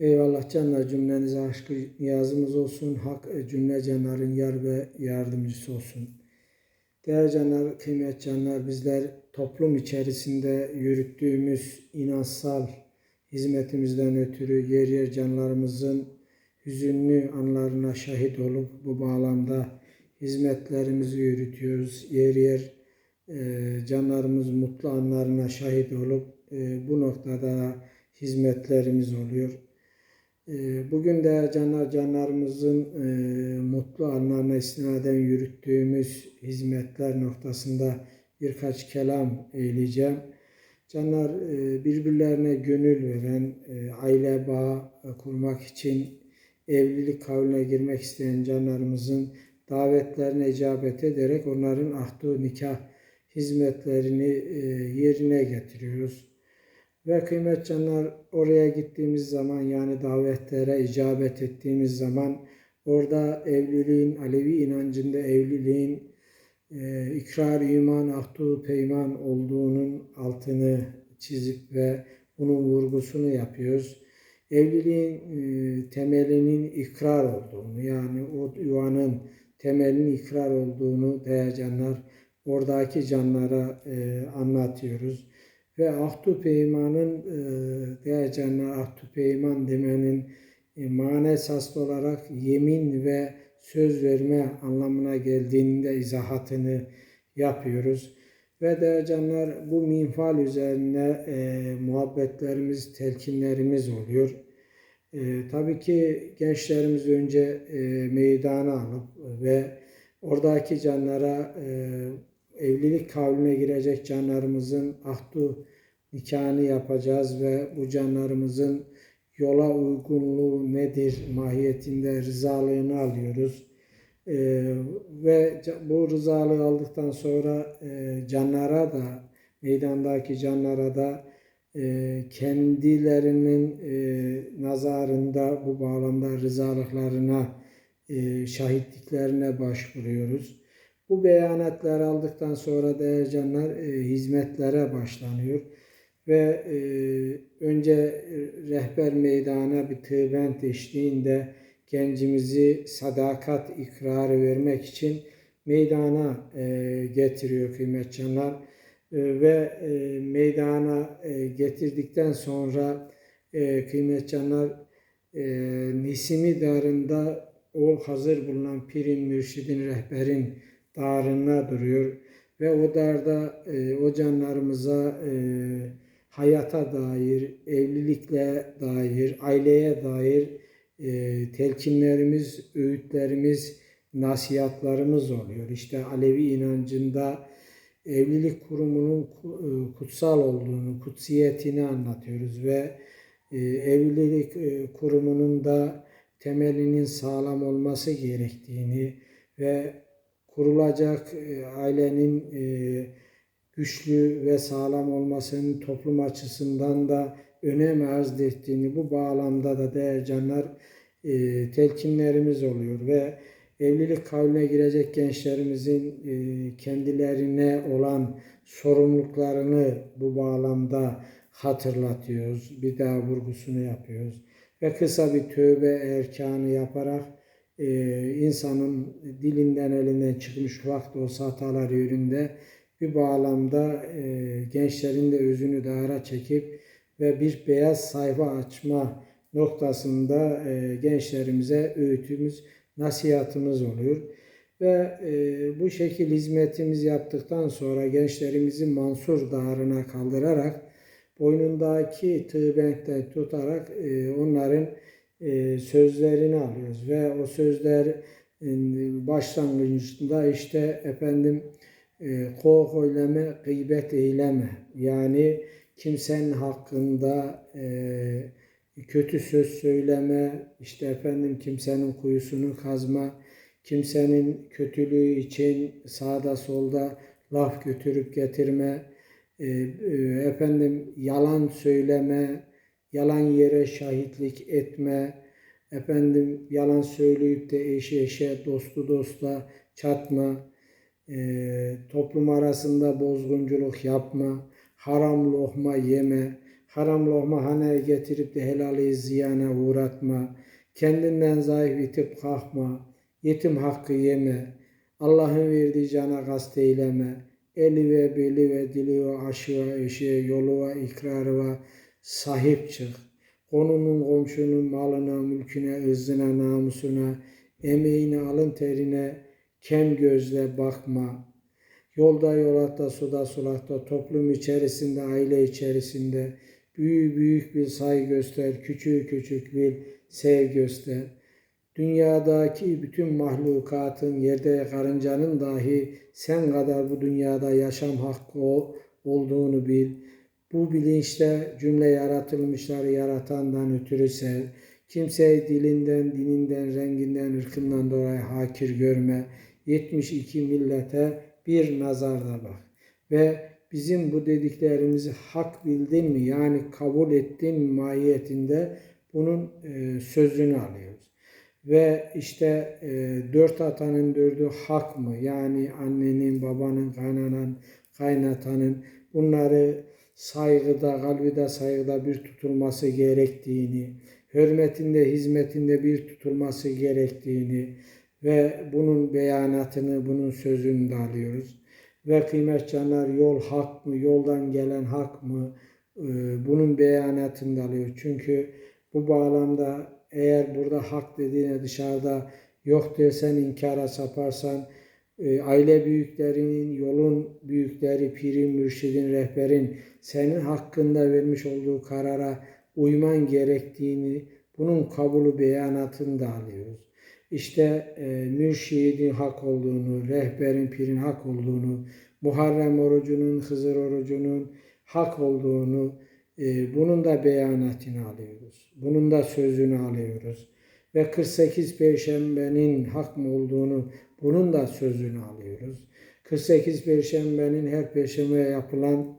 Eyvallah canlar cümlenize aşkı niyazımız olsun. Hak e, cümle canların yar ve yardımcısı olsun. Değerli canlar, kıymet canlar bizler toplum içerisinde yürüttüğümüz inançsal hizmetimizden ötürü yer yer canlarımızın hüzünlü anlarına şahit olup bu bağlamda hizmetlerimizi yürütüyoruz. Yer yer e, canlarımız mutlu anlarına şahit olup e, bu noktada hizmetlerimiz oluyor. E, bugün de canlar canlarımızın e, mutlu anlarına istinaden yürüttüğümüz hizmetler noktasında birkaç kelam eyleyeceğim. Canlar e, birbirlerine gönül veren, e, aile bağı kurmak için evlilik kavline girmek isteyen canlarımızın davetlerine icabet ederek onların ahdu nikah hizmetlerini yerine getiriyoruz. Ve kıymet canlar oraya gittiğimiz zaman yani davetlere icabet ettiğimiz zaman orada evliliğin, Alevi inancında evliliğin e, ikrar, iman, ahdu, peyman olduğunun altını çizip ve bunun vurgusunu yapıyoruz. Evliliğin e, temelinin ikrar olduğunu yani o yuvanın temelinin ikrar olduğunu değerli canlar oradaki canlara e, anlatıyoruz. Ve ahdu peymanın e, değerli canlar ahdu peyman demenin e, mana olarak yemin ve söz verme anlamına geldiğinde de izahatını yapıyoruz. Ve de canlar bu minfal üzerine e, muhabbetlerimiz, telkinlerimiz oluyor. E, tabii ki gençlerimiz önce e, meydana alıp ve oradaki canlara e, evlilik kavline girecek canlarımızın ahdu nikahını yapacağız ve bu canlarımızın yola uygunluğu nedir mahiyetinde rızalığını alıyoruz. Ee, ve bu rızalığı aldıktan sonra e, canlara da meydandaki canlara da e, kendilerinin e, nazarında bu bağlamda rızalıklarına e, şahitliklerine başvuruyoruz. Bu beyanatları aldıktan sonra değerli canlar e, hizmetlere başlanıyor ve e, önce rehber meydana bir tığbent eşliğinde gencimizi sadakat ikrarı vermek için meydana e, getiriyor kıymet canlar. E, ve e, meydana e, getirdikten sonra e, kıymet canlar e, Nisimi darında o hazır bulunan pirin, mürşidin, rehberin darına duruyor. Ve o darda e, o canlarımıza e, hayata dair, evlilikle dair, aileye dair e, telkinlerimiz, öğütlerimiz, nasihatlarımız oluyor. İşte Alevi inancında evlilik kurumunun e, kutsal olduğunu, kutsiyetini anlatıyoruz ve e, evlilik e, kurumunun da temelinin sağlam olması gerektiğini ve kurulacak ailenin güçlü ve sağlam olmasının toplum açısından da önem arz ettiğini bu bağlamda da değerli canlar e, telkinlerimiz oluyor ve evlilik kavline girecek gençlerimizin e, kendilerine olan sorumluluklarını bu bağlamda hatırlatıyoruz. Bir daha vurgusunu yapıyoruz. Ve kısa bir tövbe erkanı yaparak e, insanın dilinden elinden çıkmış vakti olsa hatalar yönünde bir bağlamda e, gençlerin de özünü dağara çekip ve bir beyaz sayfa açma noktasında e, gençlerimize öğütümüz, nasihatımız oluyor. Ve e, bu şekil hizmetimiz yaptıktan sonra gençlerimizi Mansur Dağı'na kaldırarak boynundaki tığbenkten tutarak e, onların e, sözlerini alıyoruz. Ve o sözler e, başlangıcında işte efendim e, kov eyleme, gıybet eyleme. Yani kimsenin hakkında e, kötü söz söyleme, işte efendim kimsenin kuyusunu kazma, kimsenin kötülüğü için sağda solda laf götürüp getirme, e, e, efendim yalan söyleme, yalan yere şahitlik etme, efendim yalan söyleyip de eşe eşe, dostu dosta çatma, e, toplum arasında bozgunculuk yapma, haram lokma yeme, Haram lokma haneye getirip de helali ziyana uğratma. Kendinden zayıf itip kalkma. Yetim hakkı yeme. Allah'ın verdiği cana kast eyleme. Eli ve beli ve dili ve aşığa eşeğe yolu ve ikrarı ve sahip çık. Konunun komşunun malına, mülküne, ırzına, namusuna, emeğine, alın terine, kem gözle bakma. Yolda, yolakta, suda, sulakta, toplum içerisinde, aile içerisinde büyük büyük bir say göster, küçük küçük bir sev göster. Dünyadaki bütün mahlukatın, yerde karıncanın dahi sen kadar bu dünyada yaşam hakkı olduğunu bil. Bu bilinçle cümle yaratılmışları yaratandan ötürü sev. Kimseyi dilinden, dininden, renginden, ırkından dolayı hakir görme. 72 millete bir nazarda bak. Ve bizim bu dediklerimizi hak bildin mi? Yani kabul ettin mi mahiyetinde bunun e, sözünü alıyoruz. Ve işte e, dört atanın dördü hak mı? Yani annenin, babanın, kaynanan, kaynatanın bunları saygıda, kalbide saygıda bir tutulması gerektiğini, hürmetinde, hizmetinde bir tutulması gerektiğini ve bunun beyanatını, bunun sözünü de alıyoruz. Ve kıymet canlar yol hak mı, yoldan gelen hak mı? Ee, Bunun beyanatını da alıyor. Çünkü bu bağlamda eğer burada hak dediğine dışarıda yok dersen inkara saparsan e, aile büyüklerinin, yolun büyükleri, pirin, mürşidin, rehberin senin hakkında vermiş olduğu karara uyman gerektiğini, bunun kabulü beyanatını da alıyoruz. İşte e, mürşidin hak olduğunu, rehberin, pirin hak olduğunu, Muharrem orucunun, Hızır orucunun hak olduğunu, e, bunun da beyanatını alıyoruz. Bunun da sözünü alıyoruz. Ve 48 Perşembenin hak mı olduğunu, bunun da sözünü alıyoruz. 48 Perşembenin her Perşembe yapılan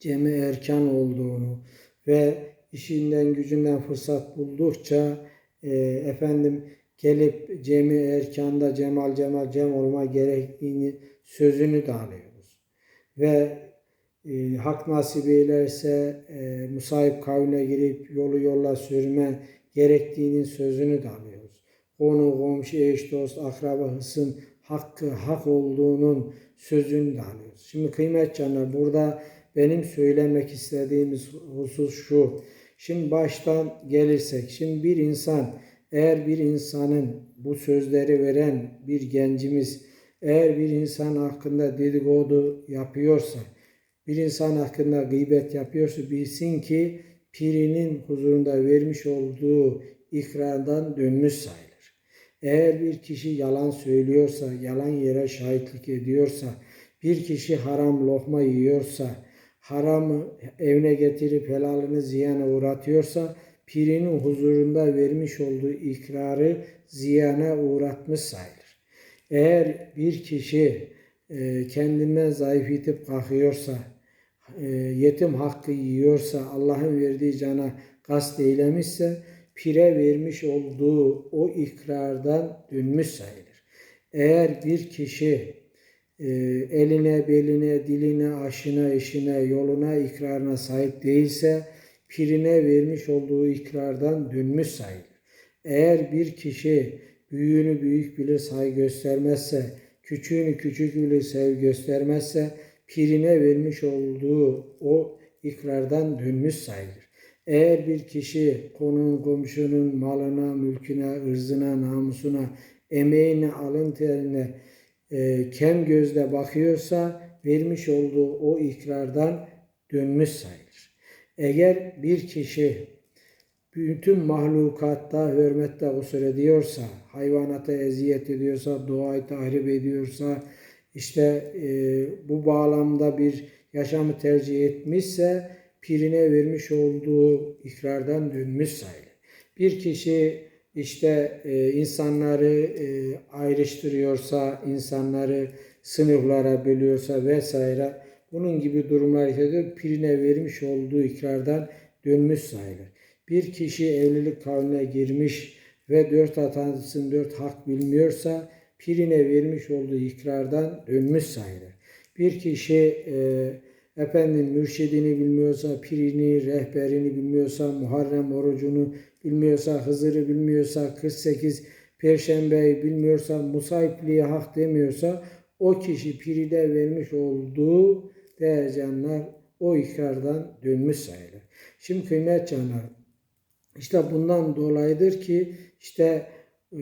cemi erkan olduğunu ve işinden gücünden fırsat buldukça e, efendim gelip cemi erkanda cemal cemal cem olma gerektiğini sözünü de alıyoruz. Ve e, hak nasip eylerse e, musahip kavline girip yolu yolla sürme gerektiğinin sözünü de alıyoruz. Konu, komşu, eş, dost, akraba, hısım hakkı hak olduğunun sözünü de alıyoruz. Şimdi kıymet canlar burada benim söylemek istediğimiz husus şu. Şimdi baştan gelirsek, şimdi bir insan eğer bir insanın bu sözleri veren bir gencimiz eğer bir insan hakkında dedikodu yapıyorsa, bir insan hakkında gıybet yapıyorsa bilsin ki pirinin huzurunda vermiş olduğu ikrardan dönmüş sayılır. Eğer bir kişi yalan söylüyorsa, yalan yere şahitlik ediyorsa, bir kişi haram lokma yiyorsa, haramı evine getirip helalini ziyana uğratıyorsa, pirinin huzurunda vermiş olduğu ikrarı ziyana uğratmış sayılır. Eğer bir kişi e, kendinden zayıf itip kalkıyorsa, e, yetim hakkı yiyorsa, Allah'ın verdiği cana kast eylemişse, pire vermiş olduğu o ikrardan dönmüş sayılır. Eğer bir kişi e, eline, beline, diline, aşına, eşine, yoluna, ikrarına sahip değilse, pirine vermiş olduğu ikrardan dönmüş sayılır. Eğer bir kişi büyüğünü büyük bilir, saygı göstermezse, küçüğünü küçük bilir, sevgi göstermezse, pirine vermiş olduğu o ikrardan dönmüş sayılır. Eğer bir kişi konun, komşunun malına, mülküne, ırzına, namusuna, emeğine, alın terine e, kem gözle bakıyorsa vermiş olduğu o ikrardan dönmüş sayılır. Eğer bir kişi bütün mahlukatta hürmette kusur ediyorsa, hayvanata eziyet ediyorsa, doğayı tahrip ediyorsa, işte e, bu bağlamda bir yaşamı tercih etmişse pirine vermiş olduğu ikrardan dönmüş sayılır. Bir kişi işte e, insanları e, ayrıştırıyorsa, insanları sınıflara bölüyorsa vesaire bunun gibi durumlar yaşadığı pirine vermiş olduğu ikrardan dönmüş sayılır. Bir kişi evlilik kavline girmiş ve dört atansın dört hak bilmiyorsa pirine vermiş olduğu ikrardan dönmüş sayılır. Bir kişi e, efendim mürşidini bilmiyorsa, pirini, rehberini bilmiyorsa, Muharrem orucunu bilmiyorsa, Hızır'ı bilmiyorsa, 48 Perşembeyi bilmiyorsa, Musayipliği hak demiyorsa o kişi piride vermiş olduğu değerli canlar o ikrardan dönmüş sayılır. Şimdi kıymet canlar işte bundan dolayıdır ki işte e,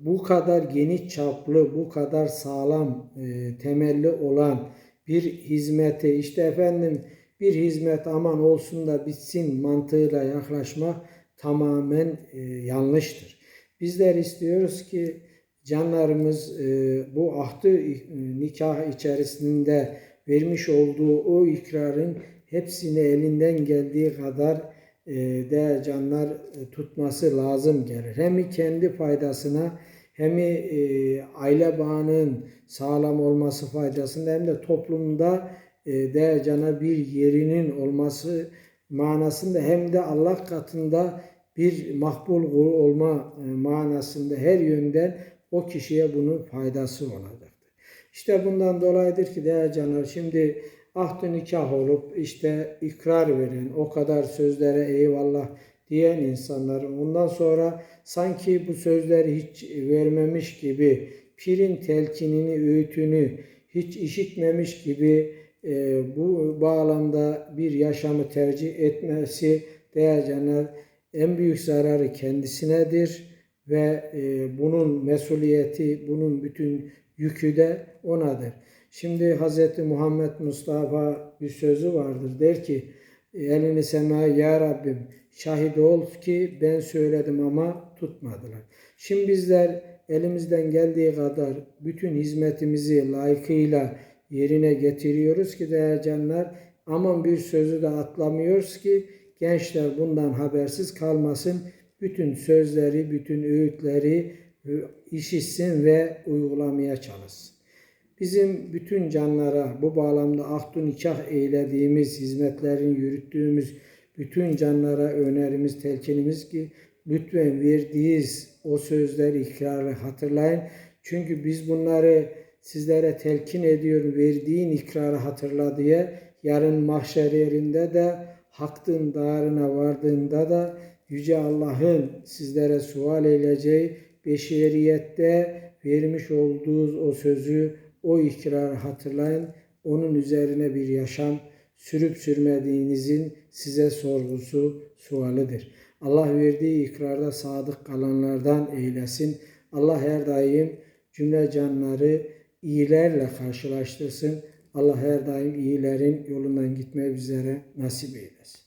bu kadar geniş çaplı, bu kadar sağlam e, temelli olan bir hizmete işte efendim bir hizmet aman olsun da bitsin mantığıyla yaklaşmak tamamen e, yanlıştır. Bizler istiyoruz ki canlarımız e, bu ahdı e, nikah içerisinde vermiş olduğu o ikrarın hepsini elinden geldiği kadar e, değer canlar e, tutması lazım gelir. Hem kendi faydasına hem e, aile bağının sağlam olması faydasında hem de toplumda e, değer cana bir yerinin olması manasında hem de Allah katında bir makbul kul olma manasında her yönden o kişiye bunun faydası olacaktır. İşte bundan dolayıdır ki değerli canlar şimdi ahd nikah olup işte ikrar veren o kadar sözlere eyvallah diyen insanların ondan sonra sanki bu sözleri hiç vermemiş gibi pirin telkinini, öğütünü hiç işitmemiş gibi e, bu bağlamda bir yaşamı tercih etmesi değerli canlar en büyük zararı kendisinedir ve e, bunun mesuliyeti, bunun bütün yükü de onadır. Şimdi Hz. Muhammed Mustafa bir sözü vardır. Der ki elini semaya ya Rabbim şahit ol ki ben söyledim ama tutmadılar. Şimdi bizler elimizden geldiği kadar bütün hizmetimizi layıkıyla yerine getiriyoruz ki değerli canlar aman bir sözü de atlamıyoruz ki gençler bundan habersiz kalmasın. Bütün sözleri, bütün öğütleri işitsin ve uygulamaya çalışsın. Bizim bütün canlara bu bağlamda ahdu nikah eylediğimiz, hizmetlerin yürüttüğümüz bütün canlara önerimiz, telkinimiz ki lütfen verdiğiniz o sözleri, ikrarı hatırlayın. Çünkü biz bunları sizlere telkin ediyor, verdiğin ikrarı hatırla diye yarın mahşer yerinde de hakkın dağarına vardığında da Yüce Allah'ın sizlere sual edeceği beşeriyette vermiş olduğunuz o sözü, o ikrarı hatırlayın. Onun üzerine bir yaşam sürüp sürmediğinizin size sorgusu, sualıdır. Allah verdiği ikrarda sadık kalanlardan eylesin. Allah her daim cümle canları iyilerle karşılaştırsın. Allah her daim iyilerin yolundan gitmeyi bizlere nasip eylesin.